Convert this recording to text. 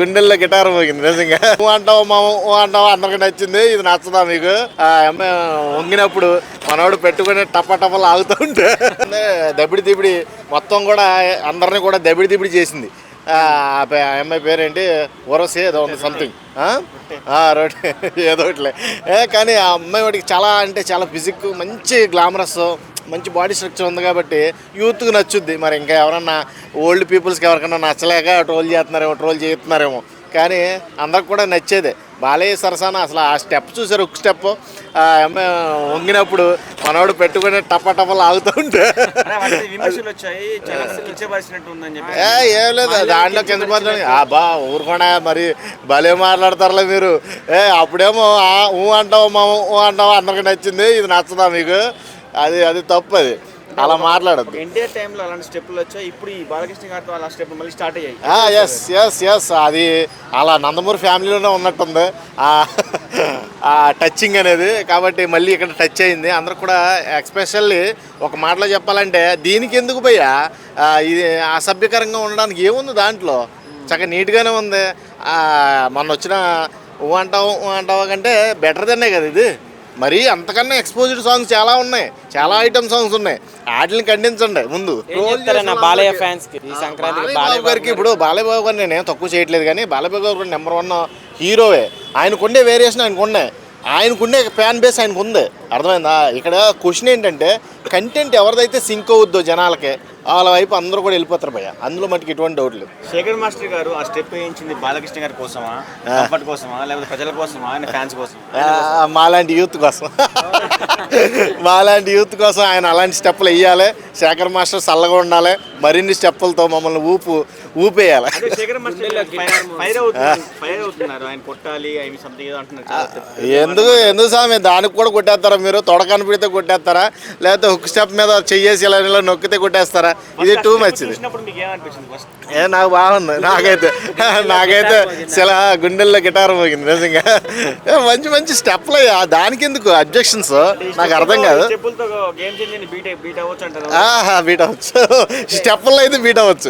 గుండెల్లో గిటార్ మోగింది నిజంగా. అంటావు మా అంటావు? అందరికి నచ్చింది ఇది నచ్చదా మీకు? ఆ అమ్మాయి వంగినప్పుడు మనవాడు పెట్టుకుని టప టపలు ఆగుతూ ఉంటే దబిడి దిబిడి మొత్తం కూడా అందరిని కూడా దబిడి దిబిడి చేసింది. ఆ అమ్మాయి పేరేంటి? ఓరసి ఏదో ఉంది సంథింగ్ రోడ్ ఏదో ఒకటిలే. ఏ కానీ ఆ అమ్మాయి వాడికి చాలా అంటే చాలా ఫిజిక్ మంచి గ్లామరస్ మంచి బాడీ స్ట్రక్చర్ ఉంది కాబట్టి యూత్కి నచ్చుద్ది. మరి ఇంకా ఎవరన్నా ఓల్డ్ పీపుల్స్కి ఎవరికైనా నచ్చలేక ట్రోల్ చేస్తున్నారేమో ట్రోల్ చేస్తున్నారేమో. కానీ అందరికి కూడా నచ్చేదే. బాలయ్య సరసాన అసలు ఆ స్టెప్ చూసారు? ఒక స్టెప్ వంగినప్పుడు మనోడు పెట్టుకుని టప టపలు ఆగుతూ ఉంటే. ఏ ఏం లేదు దాంట్లో కింద పడుతుంది బా ఊరుకోడా మరి భలే మాట్లాడతారులే మీరు. ఏ అప్పుడేమో ఊ అంటావు మా ఊ అంటావు అందరికి నచ్చింది ఇది నచ్చదా మీకు? అది అది తప్పు అది అలా మాట్లాడద్దు. ఎన్టీఆర్ టైంలో అలాంటి స్టెప్లు వచ్చాయి ఇప్పుడు ఈ బాలకృష్ణ గారితో అలా స్టెప్ మళ్ళీ స్టార్ట్ అయ్యాయి. ఎస్ ఎస్ ఎస్ అది అలా నందమూరి ఫ్యామిలీలోనే ఉన్నట్టుంది. ఆ టచింగ్ అనేది. కాబట్టి మళ్ళీ ఇక్కడ టచ్ అయింది. అందరూ కూడా ఎక్స్పెషల్లీ ఒక మాటలో చెప్పాలంటే దీనికి ఎందుకు పోయా ఇది అసభ్యకరంగా ఉండడానికి ఏముంది దాంట్లో? చక్కగా నీట్గానే ఉంది. మొన్న వచ్చిన ఊ అంటావు అంటావా కంటే బెటర్ దన్నే కదా ఇది? మరి అంతకన్నా ఎక్స్పోజ్డ్ సాంగ్స్ చాలా ఉన్నాయి. చాలా ఐటమ్ సాంగ్స్ ఉన్నాయి. వాటిని ఖండించండి. ముందు. బాలయ్య ఫ్యాన్స్కి? ఈ సంక్రాంతికి బాలయ్య గారికి ఇప్పుడు బాలయ్య బాబు గారు నేనేం తక్కువ చేయట్లేదు కానీ బాలయ్య గారు నెంబర్ వన్ హీరోవే. ఆయనకుండే వేరియేషన్ ఆయనకుండే. ఆయనకుండే ఫ్యాన్ బేస్ ఆయనకు ఉంది అర్థమైందా? ఇక్కడ క్వశ్చన్ ఏంటంటే కంటెంట్ ఎవరిదైతే సింక్ అవుద్దో జనాలకి వాళ్ళ వైపు అందరూ కూడా వెళ్ళిపోతారు భయ్య. అందులో మటుకు ఎటువంటి డౌట్ లేదు. శేఖర్ మాస్టర్ గారు ఆ స్టెప్ వేయించింది బాలకృష్ణ గారి కోసమా కంఫర్ట్ కోసమా లేకపోతే ప్రజల కోసమా ఆయన ఫ్యాన్స్ కోసం ఆ, మాలాంటి యూత్ కోసం. మాలాంటి యూత్ కోసం ఆయన అలాంటి స్టెప్పులు వేయాలి. శేఖర్ మాస్టర్ చల్లగా ఉండాలి. మరిన్ని స్టెప్పులతో మమ్మల్ని ఊపు ఊపేయాలి. ఎందుకు ఎందుకు స్వామి దానికి కూడా కొట్టేస్తారా మీరు? తొడ కనిపిడితే కొట్టేస్తారా? లేకపోతే హుక్ స్టెప్ మీద చెయ్యేసి ఇలా ఇలా నొక్కితే కొట్టేస్తారా? ఇది టూ మచ్ ఇది. ఏ నాకు బాగుంది. నాకైతే నాకైతే చాలా గుండెల్లో గిటార్ మోగింది నిజంగా. మంచి మంచి స్టెప్లు అయ్యా. దానికి ఎందుకు అబ్జెక్షన్స్ నాకు అర్థం కాదు. బీట్ అవ్వచ్చు అంటారు ఆహా బీట్ అవ్వచ్చు. స్టెప్పుల్లో అయితే బీట్ అవ్వచ్చు.